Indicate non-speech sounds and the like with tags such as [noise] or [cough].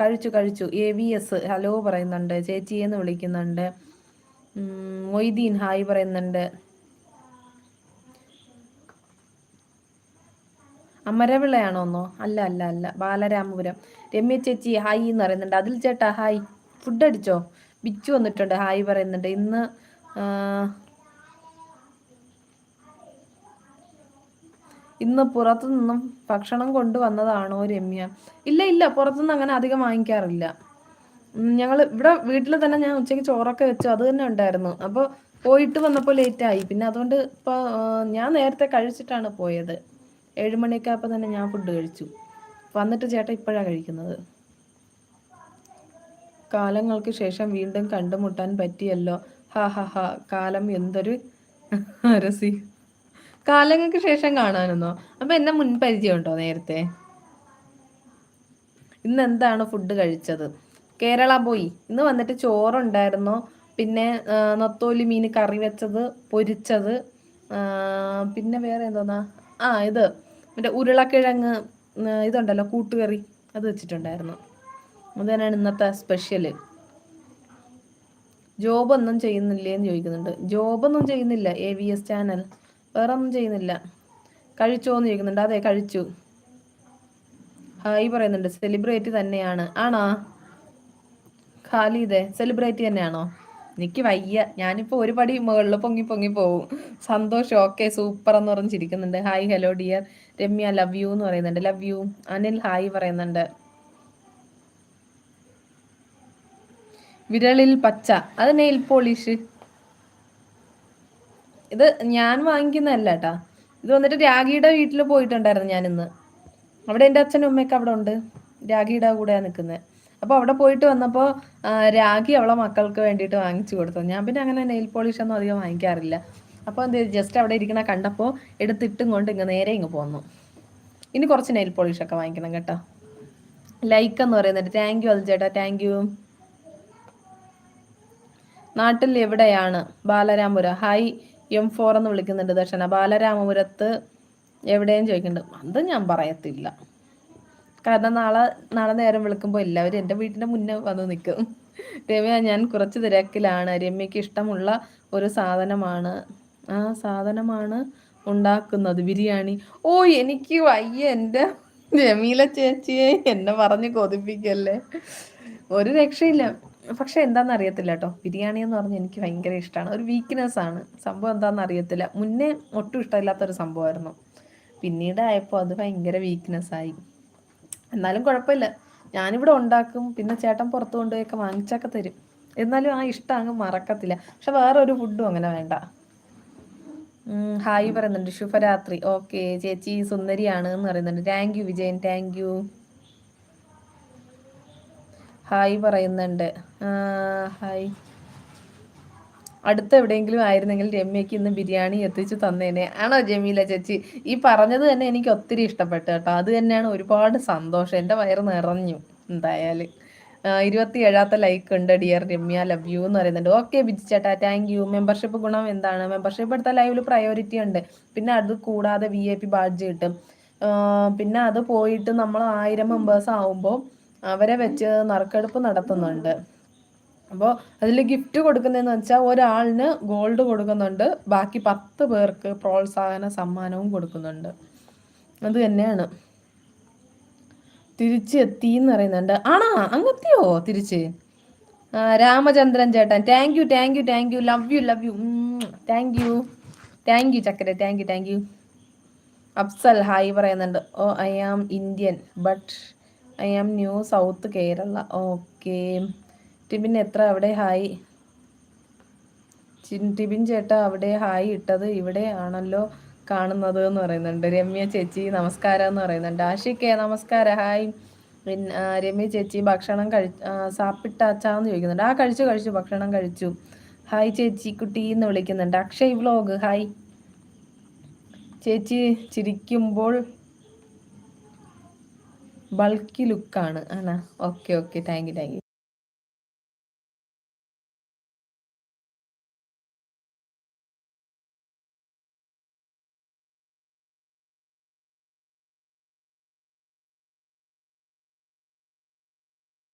കഴിച്ചു കഴിച്ചു. A V S hello പറയുന്നുണ്ട്. ചേച്ചി എന്ന് വിളിക്കുന്നുണ്ട്. മൊയ്തീൻ ഹായ് പറയുന്നുണ്ട്. അമരവിളയാണോന്നോ അല്ല അല്ല അല്ല. ബാലരാമപുരം. രമ്യ ചേച്ചി ഹായ് എന്ന് പറയുന്നുണ്ട്. അതിൽ ചേട്ടാ ഹായ് ഫുഡ് അടിച്ചോ? ബിച്ചു വന്നിട്ടുണ്ട് ഹായ് പറയുന്നുണ്ട്. ഇന്ന് ഇന്ന് പുറത്തു നിന്നും ഭക്ഷണം കൊണ്ടുവന്നതാണോ രമ്യ? ഇല്ല ഇല്ല പുറത്തുനിന്ന് അങ്ങനെ അധികം വാങ്ങിക്കാറില്ല. ഞങ്ങൾ ഇവിടെ വീട്ടിൽ തന്നെ ഞാൻ ഉച്ചയ്ക്ക് ചോറൊക്കെ വെച്ചു അത് തന്നെ ഉണ്ടായിരുന്നു. അപ്പോൾ പോയിട്ട് വന്നപ്പോൾ ലേറ്റ് ആയി പിന്നെ അതുകൊണ്ട് ഇപ്പോൾ ഞാൻ നേരത്തെ കഴിച്ചിട്ടാണ് പോയത്. ഏഴുമണിയൊക്കെ അപ്പം തന്നെ ഞാൻ ഫുഡ് കഴിച്ചു. വന്നിട്ട് ചേട്ടൻ ഇപ്പോഴാണ് കഴിക്കുന്നത്. കാലങ്ങൾക്ക് ശേഷം വീണ്ടും കണ്ടുമുട്ടാൻ പറ്റിയല്ലോ. ഹാ ഹാ ഹാ കാലം എന്തൊരു [laughs] രസി കാലങ്ങൾക്ക് ശേഷം കാണാനൊന്നോ? അപ്പൊ എന്നെ മുൻപരിചയം ഉണ്ടോ നേരത്തെ? ഇന്ന് എന്താണ് ഫുഡ് കഴിച്ചത്? കേരള പോയി. ഇന്ന് വന്നിട്ട് ചോറുണ്ടായിരുന്നു. പിന്നെ നത്തോലി മീൻ കറി വെച്ചത് പൊരിച്ചത് പിന്നെ വേറെ എന്തോന്നാ? ആ ഇത്. മറ്റേ ഉരുളക്കിഴങ്ങ് ഇതുണ്ടല്ലോ കൂട്ടുകറി. അത് വെച്ചിട്ടുണ്ടായിരുന്നു. അത് തന്നെയാണ് ഇന്നത്തെ സ്പെഷ്യൽ ജോബൊന്നും ചെയ്യുന്നില്ലേന്ന് ചോദിക്കുന്നുണ്ട്. ജോബൊന്നും ചെയ്യുന്നില്ല എ വി എസ് ചാനൽ വേറെ ഒന്നും ചെയ്യുന്നില്ല. കഴിച്ചോ എന്ന് ചോദിക്കുന്നുണ്ട്. അതെ കഴിച്ചു. ഹായ് പറയുന്നുണ്ട്. സെലിബ്രേറ്റ് തന്നെയാണ്. ആണോ? ഖാലിദേ സെലിബ്രേറ്റ് തന്നെയാണോ? എനിക്ക് വയ്യ. ഞാനിപ്പോൾ ഒരു പടി മുകളിൽ പൊങ്ങി പൊങ്ങി പോവും. സന്തോഷം. ഓക്കെ സൂപ്പർ എന്ന് പറഞ്ഞ് ചിരിക്കുന്നുണ്ട്. Hi hello dear. Ramya love you എന്ന് പറയുന്നുണ്ട്. Love you. അനിൽ ഹായ് പറയുന്നുണ്ട്. വിരളിൽ പച്ച. അത് നെയിൽ പോളിഷ്. ഇത് ഞാൻ വാങ്ങിക്കുന്നതല്ല കേട്ടാ ഇത് വന്നിട്ട് രാഗിയുടെ വീട്ടിൽ പോയിട്ടുണ്ടായിരുന്നു ഞാൻ ഇന്ന് അവിടെ എന്റെ അച്ഛനും അമ്മയൊക്കെ അവിടെ ഉണ്ട്. രാഗിയുടെ കൂടെയാണ് നിൽക്കുന്നത് അപ്പോൾ അവിടെ പോയിട്ട് വന്നപ്പോൾ രാഗി അവളെ മക്കൾക്ക് വേണ്ടിയിട്ട് വാങ്ങിച്ചു കൊടുത്തു. ഞാൻ പിന്നെ അങ്ങനെ നെയിൽ പോളിഷ് ഒന്നും അധികം വാങ്ങിക്കാറില്ല. അപ്പോൾ എന്ത് ജസ്റ്റ് അവിടെ ഇരിക്കണ കണ്ടപ്പോൾ എടുത്തിട്ടും കൊണ്ട് ഇങ്ങ് നേരെ ഇങ്ങ് പോന്നു. ഇനി കുറച്ച് നെയിൽ പോളിഷ് ഒക്കെ വാങ്ങിക്കണം കേട്ടോ. ലൈക്ക് എന്ന് പറയുന്നുണ്ട്. താങ്ക് യു അത് താങ്ക് യു നാട്ടിൽ എവിടെയാണ്? ബാലരാമപുരം ഹായ് എം ഫോർ എന്ന് വിളിക്കുന്നുണ്ട് ദർശന. ബാലരാമപുരത്ത് എവിടെയും ചോദിക്കുന്നുണ്ട്. അത് ഞാൻ പറയത്തില്ല. കാരണം നാളെ നാളെ നേരം വിളിക്കുമ്പോൾ എല്ലാവരും എന്റെ വീട്ടിന്റെ മുന്നേ വന്ന് നിൽക്കും രമ്യ ഞാൻ കുറച്ച് തിരക്കിലാണ്. രമ്യക്ക് ഇഷ്ടമുള്ള ഒരു സാധനമാണ് ആ സാധനമാണ് ഉണ്ടാക്കുന്നത്. ബിരിയാണി. ഓ എനിക്ക് വയ്യ എന്റെ ജമീല ചേച്ചിയെ. എന്നെ പറഞ്ഞ് കൊതിപ്പിക്കല്ലേ? ഒരു രക്ഷയില്ല. പക്ഷെ എന്താണെന്ന് അറിയത്തില്ല കേട്ടോ ബിരിയാണി എന്ന് പറഞ്ഞാൽ എനിക്ക് ഭയങ്കര ഇഷ്ടമാണ് ഒരു വീക്ക്നെസ് ആണ്. സംഭവം എന്താണെന്ന് അറിയത്തില്ല മുന്നേ ഒട്ടും ഇഷ്ടമില്ലാത്തൊരു സംഭവമായിരുന്നു. പിന്നീട് ആയപ്പോൾ അത് ഭയങ്കര വീക്ക്നെസ് ആയി. എന്നാലും കുഴപ്പമില്ല. ഞാനിവിടെ ഉണ്ടാക്കും പിന്നെ ചേട്ടൻ പുറത്തു കൊണ്ടുപോയൊക്കെ വാങ്ങിച്ചൊക്കെ തരും. എന്നാലും ആ ഇഷ്ടം അങ്ങ് മറക്കത്തില്ല. പക്ഷെ വേറെ ഒരു ഫുഡും അങ്ങനെ വേണ്ട. ഹായ് പറയുന്നുണ്ട്. ശുഭരാത്രി. ഓക്കെ ചേച്ചി സുന്ദരിയാണ് എന്ന് പറയുന്നുണ്ട്. Thank you Vijayan. Thank you hi പറയുന്നുണ്ട്. ഹായ്. അടുത്ത എവിടെയെങ്കിലും ആയിരുന്നെങ്കിൽ രമ്യക്ക് ഇന്ന് ബിരിയാണി എത്തിച്ചു തന്നേനെ. ആണോ ജമീല ചേച്ചി? ഈ പറഞ്ഞത് തന്നെ എനിക്ക് ഒത്തിരി ഇഷ്ടപ്പെട്ടു കേട്ടോ. അത് തന്നെയാണ് ഒരുപാട് സന്തോഷം. എന്റെ വയറ് നിറഞ്ഞു എന്തായാലും. ഇരുപത്തി ലൈക്ക് ഉണ്ട് ഡിയർ രമ്യ ലവ് യു എന്ന് പറയുന്നുണ്ട്. ഓക്കെ ബിജി ചേട്ടാ താങ്ക് യു മെമ്പർഷിപ്പ് ഗുണം എന്താണ്? മെമ്പർഷിപ്പ് എടുത്ത ലൈവിൽ പ്രയോറിറ്റി ഉണ്ട്. പിന്നെ അത് കൂടാതെ വി ഐ പി ബാഡ്ജ് കിട്ടും. പിന്നെ അത് പോയിട്ട് നമ്മൾ ആയിരം മെമ്പേഴ്സ് ആവുമ്പോൾ അവരെ വെച്ച് നറുക്കെടുപ്പ് നടത്തുന്നുണ്ട്. അപ്പോൾ അതിൽ ഗിഫ്റ്റ് കൊടുക്കുന്നതെന്ന് വെച്ചാൽ ഒരാളിന് ഗോൾഡ് കൊടുക്കുന്നുണ്ട്. ബാക്കി പത്ത് പേർക്ക് പ്രോത്സാഹന സമ്മാനവും കൊടുക്കുന്നുണ്ട്. അത് തന്നെയാണ്. തിരിച്ച് എത്തി എന്ന് പറയുന്നുണ്ട്. ആണാ? അങ്ങെത്തിയോ തിരിച്ച്? രാമചന്ദ്രൻ ചേട്ടൻ. Thank you thank you thank you love you love you thank you thank you ചക്കര. Thank you thank you Afsal hi പറയുന്നുണ്ട്. ഓ I am Indian but I am new south Kerala. Okay. Tibin എത്ര? അവിടെ hi. Tibin ചേട്ടാ അവിടെ hi ഇട്ടത് ഇവിടെ ആണല്ലോ കാണുന്നത് എന്ന് പറയുന്നുണ്ട്. രമ്യ ചേച്ചി നമസ്കാരം എന്ന് പറയുന്നുണ്ട്. ആഷിക്കെ നമസ്കാരം. ഹായ്. പിന്നെ രമ്യ ചേച്ചി ഭക്ഷണം കഴി സാപ്പിട്ടാച്ചാന്ന് ചോദിക്കുന്നുണ്ട്. ആ കഴിച്ചു കഴിച്ചു ഭക്ഷണം കഴിച്ചു. ഹായ് ചേച്ചി കുട്ടി എന്ന് വിളിക്കുന്നുണ്ട്. Akshay vlog hi. ചേച്ചി ചിരിക്കുമ്പോൾ ബൾക്കി ലുക്കാണ് ആണോ. Okay okay thank you thank you